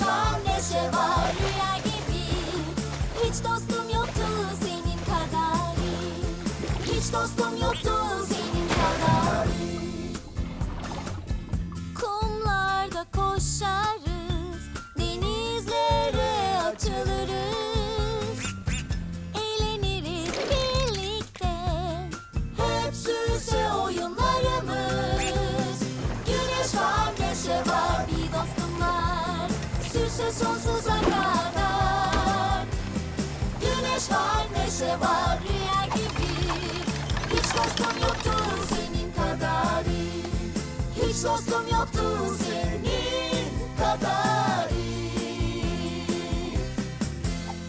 Pişman neşe var rüya Hiç dostum yoktu senin kadar. Hiç dostum yoktu senin kadar. Süsle sonsuza kadar Güneş var neşe var rüya gibi. Hiç dostum yoktu senin kadar. Hiç dostum yoktu senin kadar